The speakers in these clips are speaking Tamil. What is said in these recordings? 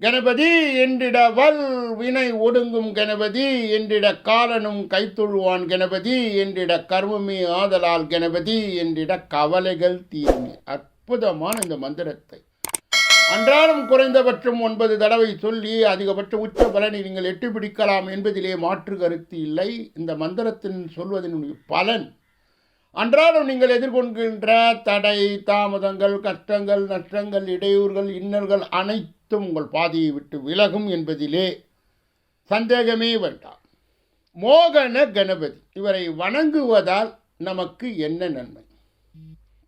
கணபதி என்றிட வல் வினை ஒடுங்கும் கணபதி என்றிட காலனும் கைத்தொழுவான் கணபதி என்றிட கர்மமே ஆதலால் கணபதி என்றிட கவலைகள் தீருமே. அற்புதமான இந்த மந்திரத்தை. அன்றாடம் குறைந்தபட்சம் ஒன்பது தடவை சொல்லி அதிகபட்ச உச்ச பலனை நீங்கள் எட்டு பிடிக்கலாம் என்பதிலே மாற்று கருத்து இல்லை. இந்த மந்திரத்தின் சொல்வதனுடைய பலன் அன்றாடம் நீங்கள் எதிர்கொள்கின்ற தடை தாமதங்கள் கஷ்டங்கள் நஷ்டங்கள் இடையூறுகள் இன்னல்கள் அனைத்தும் உங்கள் பாதையை விட்டு விலகும் என்பதிலே சந்தேகமே வேண்டாம். மோகன கணபதி இவரை வணங்குவதால் நமக்கு என்ன நன்மை?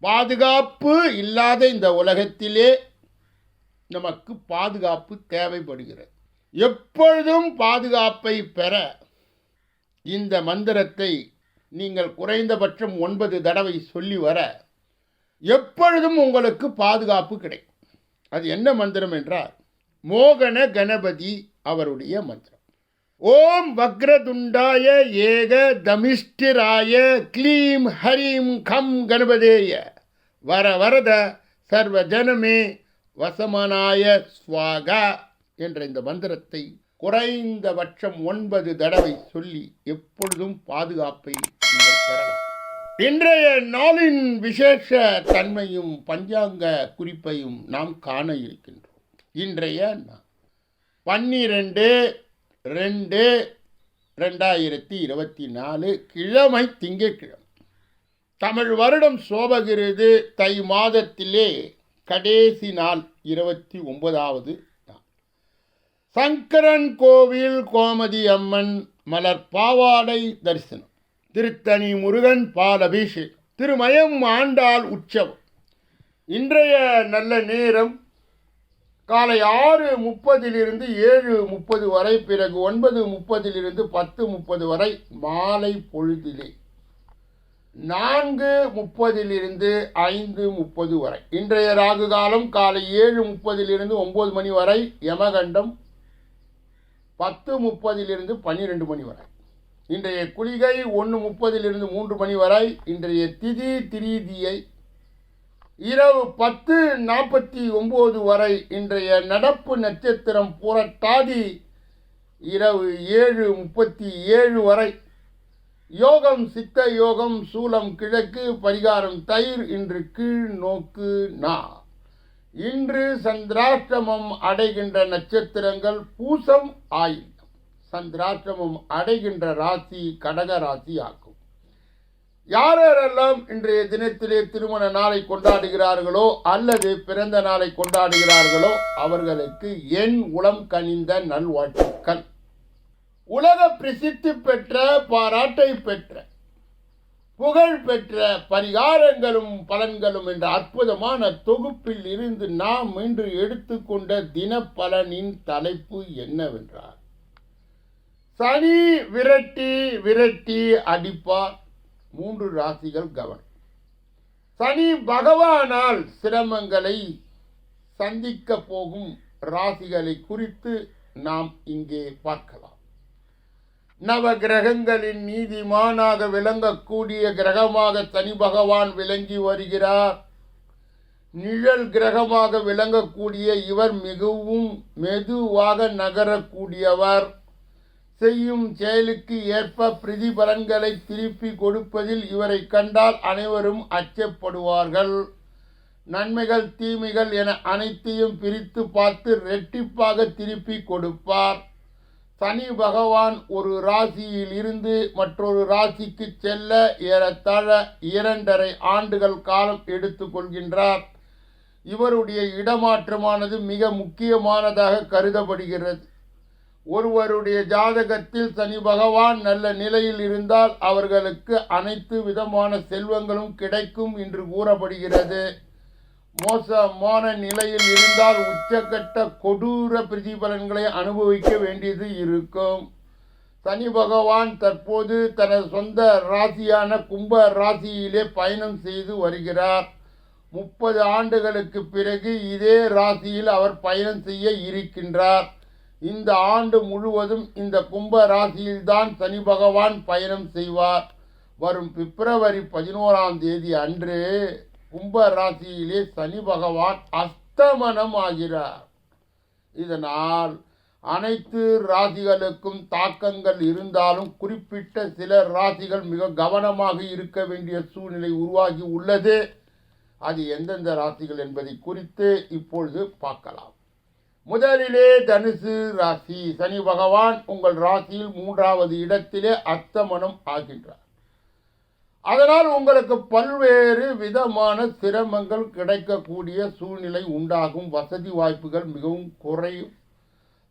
பாதுகாப்பு இல்லாத இந்த உலகத்திலே நமக்கு பாதுகாப்பு தேவைப்படுகிறது. எப்பொழுதும் பாதுகாப்பை பெற இந்த மந்திரத்தை நீங்கள் குறைந்தபட்சம் ஒன்பது தடவை சொல்லி வர எப்பொழுதும் உங்களுக்கு பாதுகாப்பு கிடைக்கும். அது என்ன மந்திரம் என்றால் மோகன கணபதி அவருடைய மந்திரம். ஓம் வக்ரதுண்டாய ஏக தமிஷ்டிராய க்ளீம் ஹரீம் கம் கணபதேய. வர வரத சர்வ ஜனமே வசமனாய ஸ்வாகா என்ற இந்த மந்திரத்தை குறைந்தபட்சம் ஒன்பது தடவை சொல்லி எப்பொழுதும் பாதுகாப்பை நீங்கள் பெறலாம். இன்றைய நாளின் விசேஷ தன்மையும் பஞ்சாங்க குறிப்பையும் நாம் காண இருக்கின்றோம். இன்றைய பன்னிரெண்டு ரெண்டு ரெண்டாயிரத்தி இருபத்தி நாலு கிழமை திங்கட்கிழமை. தமிழ் வருடம் சோபகிருது தை மாதத்திலே கடைசி நாள் இருபத்தி ஒன்பதாவது நாள். சங்கரன் கோவில் கோமதி அம்மன் மலர் பாவாடை தரிசனம். திருத்தணி முருகன் பால் திருமயம் ஆண்டாள் உற்சவம். இன்றைய நல்ல நேரம் காலை ஆறு முப்பதிலிருந்து ஏழு முப்பது வரை பிறகு ஒன்பது முப்பதிலிருந்து பத்து முப்பது வரை மாலை பொழுதிலே. நான்கு முப்பதிலிருந்து ஐந்து முப்பது வரை. இன்றைய ராகு காலம் காலை ஏழு முப்பதிலிருந்து ஒம்பது மணி வரை யமகண்டம் பத்து முப்பதிலிருந்து பன்னிரெண்டு மணி வரை. இன்றைய குளிகை ஒன்று முப்பதிலிருந்து மூன்று மணி வரை இன்றைய திதி திரீதியை இரவு பத்து நாற்பத்தி ஒம்பது வரை இன்றைய நடப்பு நட்சத்திரம் புரட்டாதி இரவு ஏழு முப்பத்தி ஏழு வரை. யோகம் சித்த யோகம் சூலம் கிழக்கு பரிகாரம் தயிர் இன்று கீழ் நோக்கு நா. இன்று சந்திராஷ்டமம் அடைகின்ற நட்சத்திரங்கள் பூசம் ஆயில் சந்திராஷ்டமம் அடைகின்ற ராசி கடக ராசி ஆகும் யார் யாரெல்லாம் இன்றைய தினத்திலே திருமண நாளை கொண்டாடுகிறார்களோ அல்லது பிறந்த நாளை கொண்டாடுகிறார்களோ அவர்களுக்கு என் உளம் கனிந்த நல்வாழ்த்துக்கள். உலக பிரசித்தி பெற்ற பாராட்டை பெற்ற புகழ் பெற்ற பரிகாரங்களும் பலன்களும் என்ற அற்புதமான தொகுப்பில் இருந்து நாம் இன்று எடுத்துக்கொண்ட தினப்பலனின் தலைப்பு என்னவென்றார் சனி விரட்டி விரட்டி அடிப்பார். மூன்று ராசிகள் கவனம். சனி பகவானால் சிரமங்களை சந்திக்க போகும் ராசிகளை குறித்து நாம் இங்கே பார்க்கலாம். நவ கிரகங்களின் நீதிமானாக விளங்கக்கூடிய கிரகமாக சனி பகவான் விளங்கி வருகிறார். நிழல் கிரகமாக விளங்கக்கூடிய இவர் மிகவும் மெதுவாக நகரக்கூடியவர். செய்யும் செயலுக்கு ஏற்ப பிரதிபலன்களை திருப்பி கொடுப்பதில் இவரை கண்டால் அனைவரும் அச்சப்படுவார்கள். நன்மைகள் தீமைகள் என அனைத்தையும் பிரித்து பார்த்து ரெட்டிப்பாக திருப்பி கொடுப்பார். சனி பகவான் ஒரு ராசியில் இருந்து மற்றொரு ராசிக்கு செல்ல ஏறத்தாழ இரண்டரை ஆண்டுகள் காலம் எடுத்துக்கொள்கின்றார் இவருடைய இடமாற்றமானது மிக முக்கியமானதாக கருதப்படுகிறது. ஒருவருடைய ஜாதகத்தில் சனி பகவான் நல்ல நிலையில் இருந்தால் அவர்களுக்கு அனைத்து விதமான செல்வங்களும் கிடைக்கும் என்று கூறப்படுகிறது. மோசமான நிலையில் இருந்தால் உச்சக்கட்ட கொடூர பிரதிபலன்களை அனுபவிக்க வேண்டியது இருக்கும். சனி பகவான் தற்போது தனது சொந்த ராசியான கும்ப ராசியிலே பயணம் செய்து வருகிறார். முப்பது ஆண்டுகளுக்கு பிறகு இதே ராசியில் அவர் பயணம் செய்ய இருக்கின்றார். இந்த ஆண்டு முழுவதும் இந்த கும்ப ராசியில்தான் சனி பகவான் பயணம் செய்வார். வரும் பிப்ரவரி பதினோராம் தேதி அன்று கும்ப ராசியிலே சனி பகவான் அஸ்தமனம் ஆகிறார் இதனால் அனைத்து ராசிகளுக்கும் தாக்கங்கள் இருந்தாலும் குறிப்பிட்ட சில ராசிகள் மிக கவனமாக இருக்க வேண்டிய சூழ்நிலை உருவாகி உள்ளது. அது எந்தெந்த ராசிகள் என்பதை குறித்து இப்பொழுது பார்க்கலாம். முதலிலே தனுசு ராசி. சனி பகவான் உங்கள் ராசியில் மூன்றாவது இடத்திலே அஸ்தமனம் ஆகின்றார். அதனால் உங்களுக்கு பல்வேறு விதமான சிரமங்கள் கிடைக்கக்கூடிய சூழ்நிலை உண்டாகும். வசதி வாய்ப்புகள் மிகவும் குறையும்.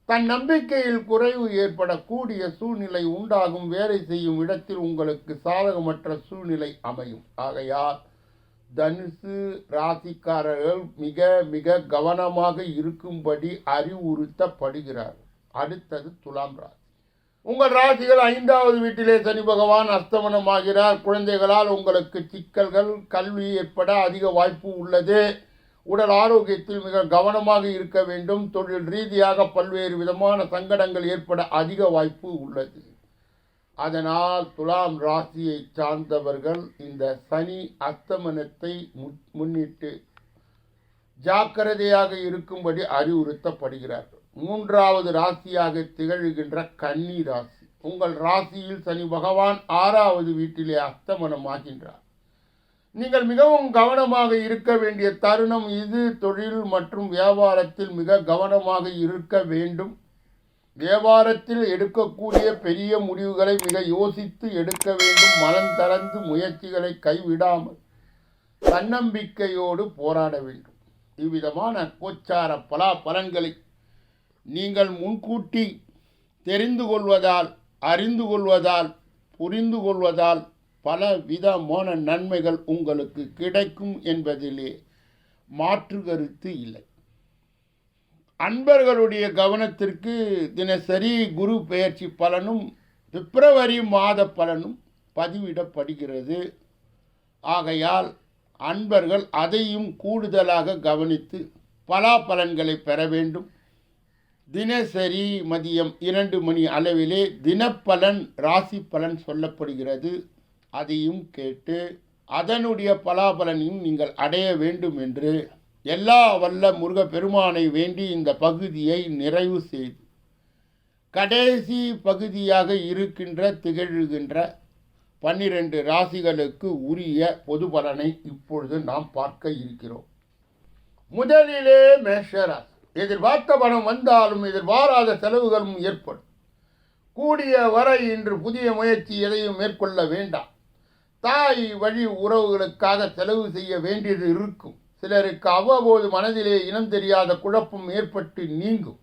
தன் நம்பிக்கையில் குறைவு ஏற்படக்கூடிய சூழ்நிலை உண்டாகும். வேலை செய்யும் இடத்தில் உங்களுக்கு சாதகமற்ற சூழ்நிலை அமையும். ஆகையால் தனுசு ராசிக்காரர்கள் மிக மிக கவனமாக இருக்கும்படி அறிவுறுத்தப்படுகிறார். அடுத்தது துலாம் ராசி. உங்கள் ராசிகள் ஐந்தாவது வீட்டிலே சனி பகவான் அஸ்தமனமாகிறார். குழந்தைகளால் உங்களுக்கு சிக்கல்கள் கல்வி ஏற்பட அதிக வாய்ப்பு உள்ளது. உடல் ஆரோக்கியத்தில் மிக கவனமாக இருக்க வேண்டும். தொழில் ரீதியாக பல்வேறு விதமான சங்கடங்கள் ஏற்பட அதிக வாய்ப்பு உள்ளது. அதனால் துலாம் ராசியை சார்ந்தவர்கள் இந்த சனி அஸ்தமனத்தை முன்னிட்டு ஜாக்கிரதையாக இருக்கும்படி அறிவுறுத்தப்படுகிறார்கள். மூன்றாவது ராசியாக திகழ்கின்ற கன்னி ராசி. உங்கள் ராசியில் சனி பகவான் ஆறாவது வீட்டிலே அஸ்தமனமாகின்றார். நீங்கள் மிகவும் கவனமாக இருக்க வேண்டிய தருணம் இது. தொழில் மற்றும் வியாபாரத்தில் மிக கவனமாக இருக்க வேண்டும். வியாபாரத்தில் எடுக்கக்கூடிய பெரிய முடிவுகளை மிக யோசித்து எடுக்க வேண்டும். மனம் தளர்ந்து முயற்சிகளை கைவிடாமல் தன்னம்பிக்கையோடு போராட வேண்டும். இவ்விதமான கோச்சார பலா பலன்களை நீங்கள் முன்கூட்டி தெரிந்து கொள்வதால் அறிந்து கொள்வதால் புரிந்து கொள்வதால் பல விதமான நன்மைகள் உங்களுக்கு கிடைக்கும் என்பதிலே மாற்று கருத்து இல்லை. அன்பர்களுடைய கவனத்திற்கு தினசரி குரு பெயர்ச்சி பலனும் பிப்ரவரி மாத பலனும் பதிவிடப்படுகிறது. ஆகையால் அன்பர்கள் அதையும் கூடுதலாக கவனித்து பலாபலன்களை பெற வேண்டும். தினசரி மதியம் இரண்டு மணி அளவிலே தினப்பலன் ராசி பலன் சொல்லப்படுகிறது. அதையும் கேட்டு அதனுடைய பலாபலனையும் நீங்கள் அடைய வேண்டும் என்று எல்லா வல்ல முருக பெருமானை வேண்டி இந்த பகுதியை நிறைவு செய்து கடைசி பகுதியாக இருக்கின்ற திகழ்கின்ற பன்னிரண்டு ராசிகளுக்கு உரிய பொது பலனை இப்பொழுது நாம் பார்க்க இருக்கிறோம். முதலிலே மேஷராசி. எதிர்பார்த்த பணம் வந்தாலும் எதிர்பாராத செலவுகளும் ஏற்படும். கூடிய வரை இன்று புதிய முயற்சி எதையும் மேற்கொள்ள வேண்டாம். தாய் வழி உறவுகளுக்காக செலவு செய்ய வேண்டியது இருக்கும். சிலருக்கு அவ்வப்போது மனதிலே இனம் தெரியாத குழப்பம் ஏற்பட்டு நீங்கும்.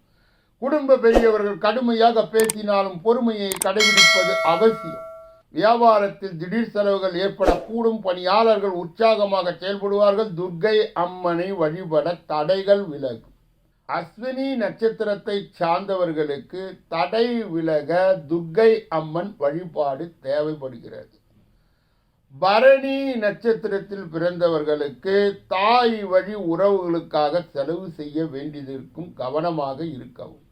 குடும்ப பெரியவர்கள் கடுமையாக பேசினாலும் பொறுமையை கடைபிடிப்பது அவசியம். வியாபாரத்தில் திடீர் செலவுகள் ஏற்படக்கூடும் பணியாளர்கள் உற்சாகமாக செயல்படுவார்கள் துர்க்கை அம்மனை வழிபட தடைகள் விலகும். அஸ்வினி நட்சத்திரத்தை சார்ந்தவர்களுக்கு தடை விலக துர்க்கை அம்மன் வழிபாடு தேவைப்படுகிறது. பரணி நட்சத்திரத்தில் பிறந்தவர்களுக்கு தாய் வழி உறவுகளுக்காக செலவு செய்ய வேண்டியதற்கும் கவனமாக இருக்கவும்.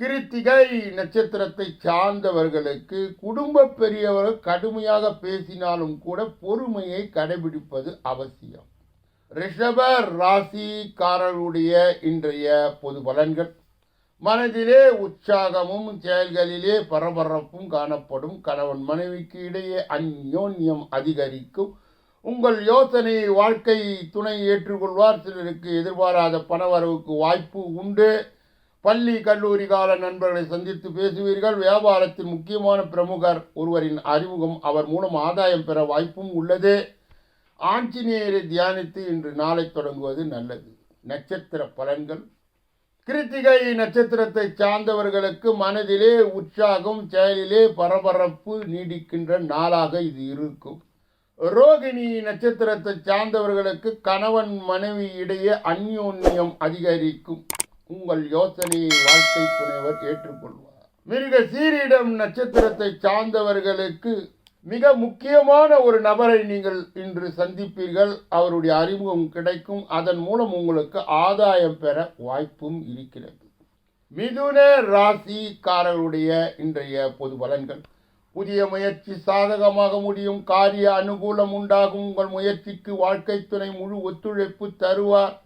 கிருத்திகை நட்சத்திரத்தை சார்ந்தவர்களுக்கு குடும்ப பெரியவர்கள் கடுமையாக பேசினாலும் கூட பொறுமையை கடைபிடிப்பது அவசியம். ரிஷப ராசிக்காரருடைய இன்றைய பொது பலன்கள். மனதிலே உற்சாகமும் செயல்களிலே பரபரப்பும் காணப்படும். கணவன் மனைவிக்கு இடையே அந்யோன்யம் அதிகரிக்கும். உங்கள் யோசனை வாழ்க்கை துணை ஏற்றுக்கொள்வார். சிலருக்கு எதிர்பாராத பணவரவுக்கு வாய்ப்பு உண்டு. பள்ளி கல்லூரி கால நண்பர்களை சந்தித்து பேசுவீர்கள். வியாபாரத்தில் முக்கியமான பிரமுகர் ஒருவரின் அறிமுகம் அவர் மூலம் ஆதாயம் பெற வாய்ப்பும் உள்ளது. ஆஞ்சநேயரை தியானித்து இன்று நாளை தொடங்குவது நல்லது. நட்சத்திர பலன்கள் கிருத்திகை நட்சத்திரத்தை சார்ந்தவர்களுக்கு மனதிலே உற்சாகம் செயலிலே பரபரப்பு நீடிக்கின்ற நாளாக இது இருக்கும். ரோகிணி நட்சத்திரத்தை சார்ந்தவர்களுக்கு கணவன் மனைவி இடையே அந்யோன்யம் அதிகரிக்கும். உங்கள் யோசனையை வாழ்க்கை துணைவர் ஏற்றுக்கொள்வார். மிருக சீரிடம் நட்சத்திரத்தை சார்ந்தவர்களுக்கு மிக முக்கியமான ஒரு நபரை நீங்கள் இன்று சந்திப்பீர்கள். அவருடைய அறிமுகம் கிடைக்கும். அதன் மூலம் உங்களுக்கு ஆதாயம் பெற வாய்ப்பும் இருக்கிறது. மிதுன ராசிக்காரர்களுடைய இன்றைய பொது பலன்கள். புதிய முயற்சி சாதகமாக முடியும். காரிய அனுகூலம் உண்டாகும். உங்கள் முயற்சிக்கு வாழ்க்கை துணை முழு ஒத்துழைப்பு தருவார்.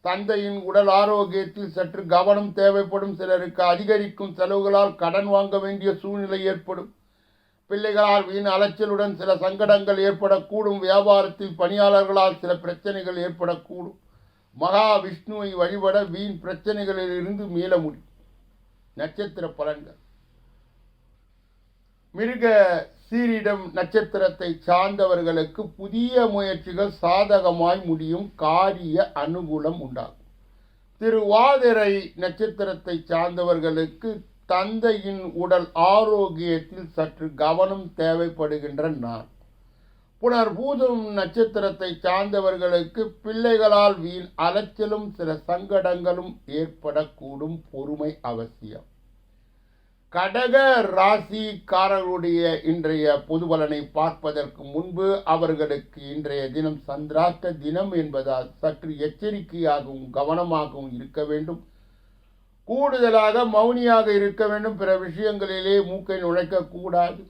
தந்தையின் உடல் ஆரோக்கியத்தில் சற்று கவனம் தேவைப்படும். சிலருக்கு அதிகரிக்கும் செலவுகளால் கடன் வாங்க வேண்டிய சூழ்நிலை ஏற்படும். பிள்ளைகளால் வீண் அலைச்சலுடன் சில சங்கடங்கள் ஏற்படக்கூடும். வியாபாரத்தில் பணியாளர்களால் சில பிரச்சனைகள் ஏற்படக்கூடும். மகா விஷ்ணுவை வழிபட வீண் பிரச்சனைகளில் இருந்து மீள முடியும். நட்சத்திர பலன்கள். மிருக சீரிடம் நட்சத்திரத்தை சார்ந்தவர்களுக்கு புதிய முயற்சிகள் சாதகமாய் முடியும். காரிய அனுகூலம் உண்டாகும். திருவாதிரை நட்சத்திரத்தை சார்ந்தவர்களுக்கு தந்தையின் உடல் ஆரோக்கியத்தில் சற்று கவனம் தேவைப்படுகின்ற நான் புனர்பூதம் நட்சத்திரத்தை சார்ந்தவர்களுக்கு பிள்ளைகளால் வீண் அலைச்சலும் சில சங்கடங்களும் ஏற்படக்கூடும் பொறுமை அவசியம். கடக ராசிக்காரர்களுடைய இன்றைய பொதுபலனை பார்ப்பதற்கு முன்பு அவர்களுக்கு இன்றைய தினம் சந்திராஷ்ட தினம் என்பதால் சற்று எச்சரிக்கையாகவும் கவனமாகவும் இருக்க வேண்டும். கூடுதலாக மௌனியாக இருக்க வேண்டும். பிற விஷயங்களிலே மூக்கை நுழைக்கக்கூடாது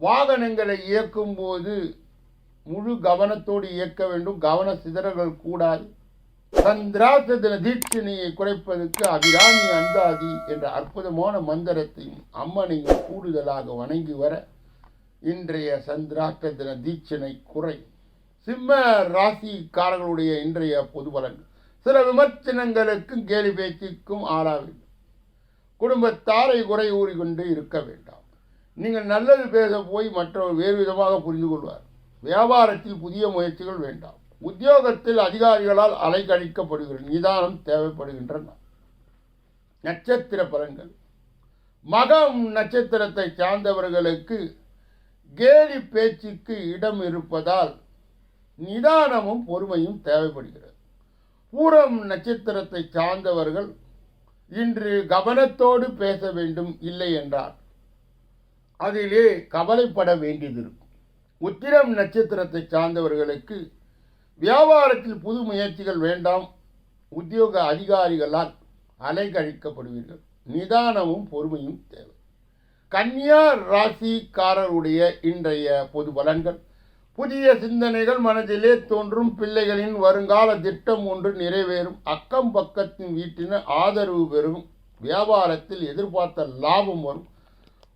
வாகனங்களை இயக்கும்போது முழு கவனத்தோடு இயக்க வேண்டும். கவன சிதறல்கள் கூடாது. சந்திராசத்தின தீட்சணையை குறைப்பதற்கு அபிராமி அந்தாதி என்ற அற்புதமான மந்திரத்தையும் அம்மனையும் கூடுதலாக வணங்கி வர இன்றைய சந்திராஷ்ட தின தீட்சணை குறை. சிம்ம ராசிக்காரர்களுடைய இன்றைய பொது பலன். சில விமர்சனங்களுக்கும் கேலி பேச்சுக்கும் ஆளாக வேண்டும் குடும்பத்தாரை குறை கூறிக்கொண்டு இருக்க வேண்டாம். நீங்கள் நல்லது பேச போய் மற்றவர் வேறு விதமாக புரிந்து கொள்வார். வியாபாரத்தில் புதிய முயற்சிகள் வேண்டாம். உத்தியோகத்தில் அதிகாரிகளால் அலைக்கழிக்கப்படுகிற நிதானம் தேவைப்படுகின்றன. நட்சத்திர பலன்கள். மகம் நட்சத்திரத்தை சார்ந்தவர்களுக்கு கேலி பேச்சுக்கு இடம் இருப்பதால் நிதானமும் பொறுமையும் தேவைப்படுகிறது. பூரம் நட்சத்திரத்தை சார்ந்தவர்கள் இன்று கவனத்தோடு பேச வேண்டும் இல்லை என்றால் அதிலே கவலைப்பட வேண்டியது இருக்கும் உத்திரம் நட்சத்திரத்தை சார்ந்தவர்களுக்கு வியாபாரத்தில் புது முயற்சிகள் வேண்டாம். உத்தியோக அதிகாரிகளால் அலைகழிக்கப்படுவீர்கள். நிதானமும் பொறுமையும் தேவை. கன்னியா ராசிக்காரருடைய இன்றைய பொது பலன்கள். புதிய சிந்தனைகள் மனதிலே தோன்றும் பிள்ளைகளின் வருங்கால திட்டம் ஒன்று நிறைவேறும். அக்கம் பக்கத்தின் வீட்டினர் ஆதரவு பெறும். வியாபாரத்தில் எதிர்பார்த்த லாபம் வரும்.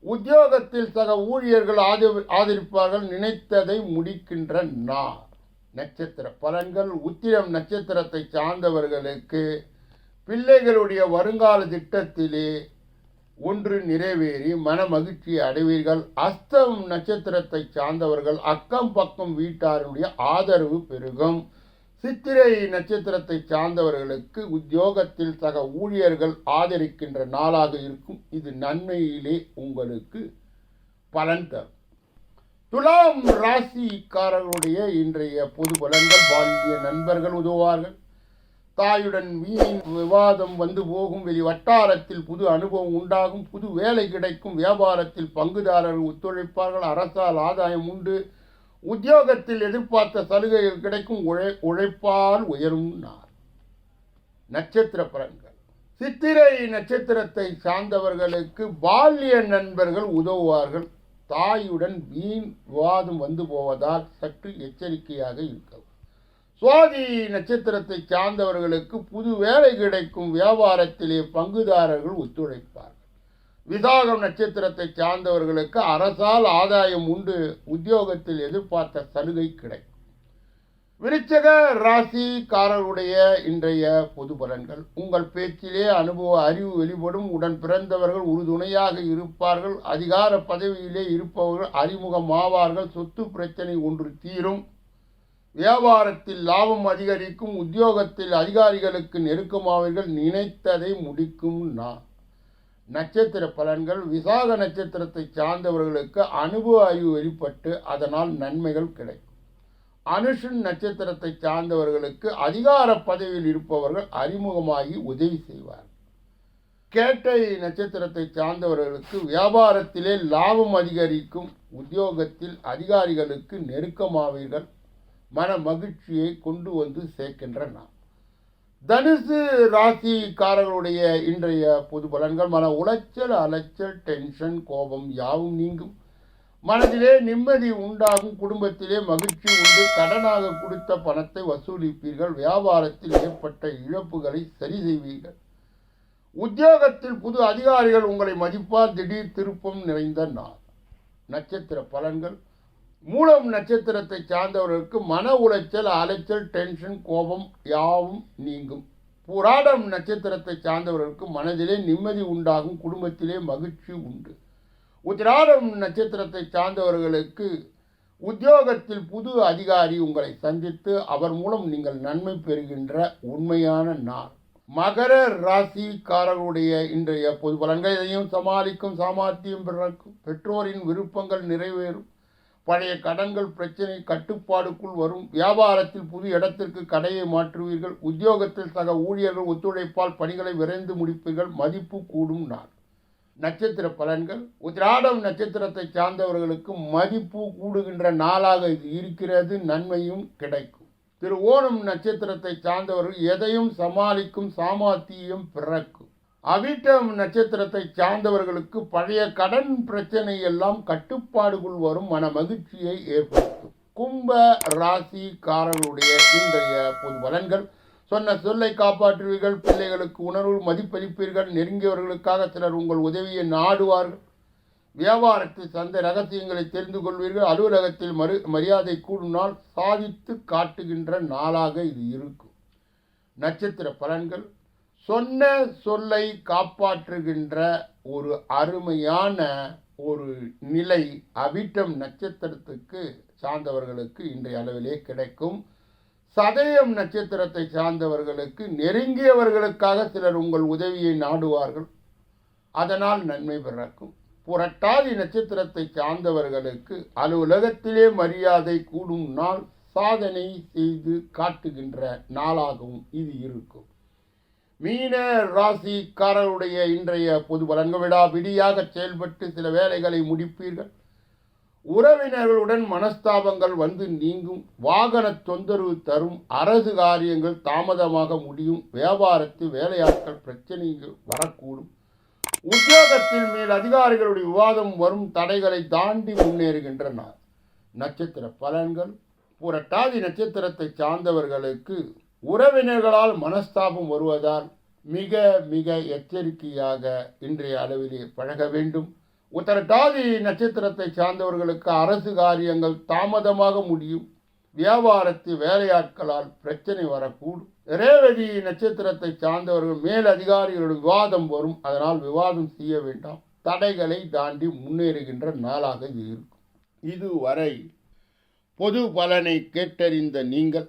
உத்தியோகத்தில் சக ஊழியர்கள் ஆதரி ஆதரிப்பார்கள். நினைத்ததை முடிக்கின்ற நா நட்சத்திர பலன்கள். உத்திரம் நட்சத்திரத்தை சார்ந்தவர்களுக்கு பிள்ளைகளுடைய வருங்கால திட்டத்திலே ஒன்று நிறைவேறி மன மகிழ்ச்சியை அடைவீர்கள். அஸ்தம் நட்சத்திரத்தை சார்ந்தவர்கள் அக்கம் பக்கம் வீட்டாருடைய ஆதரவு பெருகும். சித்திரை நட்சத்திரத்தை சார்ந்தவர்களுக்கு உத்தியோகத்தில் சக ஊழியர்கள் ஆதரிக்கின்ற நாளாக இருக்கும். இது நன்மையிலே உங்களுக்கு பலன் தரும். துலாம் ராசிக்காரர்களுடைய இன்றைய பொது பலன்கள் பாலிய நண்பர்கள் உதவுவார்கள். தாயுடன் வீண் விவாதம் வந்து போகும். வெளி வட்டாரத்தில் புது அனுபவம் உண்டாகும். புது வேலை கிடைக்கும். வியாபாரத்தில் பங்குதாரர்கள் ஒத்துழைப்பார்கள். அரசால் ஆதாயம் உண்டு. உத்தியோகத்தில் எதிர்பார்த்த சலுகைகள் கிடைக்கும். உழை உழைப்பால் உயரும் நார் நட்சத்திர பலன்கள். சித்திரை நட்சத்திரத்தை சார்ந்தவர்களுக்கு பால்ய நண்பர்கள் உதவுவார்கள். தாயுடன் வீண் விவாதம் வந்து போவதால் சற்று எச்சரிக்கையாக இருக்கும் சுவாதி நட்சத்திரத்தை சார்ந்தவர்களுக்கு புது வேலை கிடைக்கும் வியாபாரத்திலே பங்குதாரர்கள் ஒத்துழைப்பார்கள். விசாகம் நட்சத்திரத்தை சார்ந்தவர்களுக்கு அரசால் ஆதாயம் உண்டு உத்தியோகத்தில் எதிர்பார்த்த சலுகை கிடைக்கும். விருச்சக ராசிக்காரருடைய இன்றைய பொது பலன்கள். உங்கள் பேச்சிலே அனுபவ அறிவு வெளிப்படும் உடன் பிறந்தவர்கள் உறுதுணையாக இருப்பார்கள் அதிகார பதவியிலே இருப்பவர்கள் அறிமுகமாவார்கள் சொத்து பிரச்சனை ஒன்று தீரும். வியாபாரத்தில் லாபம் அதிகரிக்கும் உத்தியோகத்தில் அதிகாரிகளுக்கு நெருக்கமாவீர்கள் நினைத்ததை முடிக்கும் நான் நட்சத்திர பலன்கள். விசாக நட்சத்திரத்தை சார்ந்தவர்களுக்கு அனுபவ அறிவு வெளிப்பட்டு அதனால் நன்மைகள் கிடைக்கும். அனுஷன் நட்சத்திரத்தை சார்ந்தவர்களுக்கு அதிகார பதவியில் இருப்பவர்கள் அறிமுகமாகி உதவி செய்வார். கேட்டை நட்சத்திரத்தை சார்ந்தவர்களுக்கு வியாபாரத்திலே லாபம் அதிகரிக்கும் உத்தியோகத்தில் அதிகாரிகளுக்கு நெருக்கமாவீர்கள். மன மகிழ்ச்சியை கொண்டு வந்து சேர்க்கின்ற நாம். தனுசு ராசிக்காரர்களுடைய இன்றைய பொது பலன்கள் மன உளைச்சல் அலைச்சல் டென்ஷன் கோபம் யாவும் நீங்கும். மனதிலே நிம்மதி உண்டாகும் குடும்பத்திலே மகிழ்ச்சி உண்டு. கடனாக கொடுத்த பணத்தை வசூலிப்பீர்கள். வியாபாரத்தில் ஏற்பட்ட இழப்புகளை சரி செய்வீர்கள். உத்தியோகத்தில் புது அதிகாரிகள் உங்களை மதிப்பார் திடீர் திருப்பம் நிறைந்த நாள். நட்சத்திர பலன்கள் மூலம் நட்சத்திரத்தை சார்ந்தவர்களுக்கு மன உளைச்சல் அலைச்சல் டென்ஷன் கோபம் யாவும் நீங்கும். புராடம் நட்சத்திரத்தை சார்ந்தவர்களுக்கு மனதிலே நிம்மதி உண்டாகும் குடும்பத்திலே மகிழ்ச்சி உண்டு. உத்திராடம் நட்சத்திரத்தை சார்ந்தவர்களுக்கு உத்தியோகத்தில் புது அதிகாரி உங்களை சந்தித்து அவர் மூலம் நீங்கள் நன்மை பெறுகின்ற உண்மையான நாள். மகர ராசிக்காரர்களுடைய இன்றைய பொது பலன்கள் இதையும் சமாளிக்கும் சாமர்த்தியம் பிறக்கும் பெற்றோரின் விருப்பங்கள் நிறைவேறும். பழைய கடன்கள் பிரச்சனை கட்டுப்பாடுக்குள் வரும். வியாபாரத்தில் புது இடத்திற்கு கடையை மாற்றுவீர்கள். உத்தியோகத்தில் சக ஊழியர்கள் ஒத்துழைப்பால் பணிகளை விரைந்து முடிப்பீர்கள். மதிப்பு கூடும் நாள். நட்சத்திர பலன்கள். உத்திராடம் நட்சத்திரத்தை சார்ந்தவர்களுக்கு மதிப்பு கூடுகின்ற நாளாக இது இருக்கிறது. நன்மையும் கிடைக்கும். திரு ஓணம் நட்சத்திரத்தை சார்ந்தவர்கள் எதையும் சமாளிக்கும் சாமாத்தியம் பிறக்கும். அவிட்டம் நட்சத்திரத்தை சார்ந்தவர்களுக்கு பழைய கடன் பிரச்சனை எல்லாம் கட்டுப்பாடுக்குள் வரும் மன மகிழ்ச்சியை ஏற்படுத்தும். கும்ப ராசிக்காரர்களுடைய இன்றைய பொது பலன்கள். சொன்ன சொல்லை காப்பாற்றுவீர்கள் பிள்ளைகளுக்கு உணர்வு மதிப்பளிப்பீர்கள் நெருங்கியவர்களுக்காக சிலர் உங்கள் உதவியை நாடுவார்கள். வியாபாரத்தில் சந்தை ரகசியங்களை தெரிந்து கொள்வீர்கள் அலுவலகத்தில் மறு மரியாதை கூடும் நாள் சாதித்து காட்டுகின்ற நாளாக இது இருக்கும். நட்சத்திர பலன்கள். சொன்ன சொல்லை காப்பாற்றுகின்ற ஒரு அருமையான ஒரு நிலை அவிட்டம் நட்சத்திரத்துக்கு சார்ந்தவர்களுக்கு இன்றைய அளவிலே கிடைக்கும். சதயம் நட்சத்திரத்தை சார்ந்தவர்களுக்கு நெருங்கியவர்களுக்காக சிலர் உங்கள் உதவியை நாடுவார்கள். அதனால் நன்மை பிறக்கும். புரட்டாதி நட்சத்திரத்தை சார்ந்தவர்களுக்கு அலுவலகத்திலே மரியாதை கூடும் நாள் சாதனை செய்து காட்டுகின்ற நாளாகவும் இது இருக்கும். மீன ராசிக்காரருடைய இன்றைய பொது பலன்க விடா விடியாக செயல்பட்டு சில வேலைகளை முடிப்பீர்கள். உறவினர்களுடன் மனஸ்தாபங்கள் வந்து நீங்கும். வாகன தொந்தரவு தரும். அரசு காரியங்கள் தாமதமாக முடியும். வியாபாரத்தில் வேலையாட்கள் பிரச்சனைகள் வரக்கூடும். உத்தியோகத்தில் மேல் அதிகாரிகளுடைய விவாதம் வரும். தடைகளை தாண்டி முன்னேறுகின்ற நட்சத்திர பலன்கள். புரட்டாதி நட்சத்திரத்தை சார்ந்தவர்களுக்கு உறவினர்களால் மனஸ்தாபம் வருவதால் மிக மிக எச்சரிக்கையாக இன்றைய அளவிலே பழக வேண்டும். உத்தரட்டாதி நட்சத்திரத்தை சார்ந்தவர்களுக்கு அரசு காரியங்கள் தாமதமாக முடியும். வியாபாரத்தில் வேலையாட்களால் பிரச்சனை வரக்கூடும். ரேவதி நட்சத்திரத்தை சார்ந்தவர்கள் மேல் அதிகாரிகளுடன் விவாதம் வரும். அதனால் விவாதம் செய்ய வேண்டாம். தடைகளை தாண்டி முன்னேறுகின்ற நாளாக இது இருக்கும். இதுவரை பொது பலனை கேட்டறிந்த நீங்கள்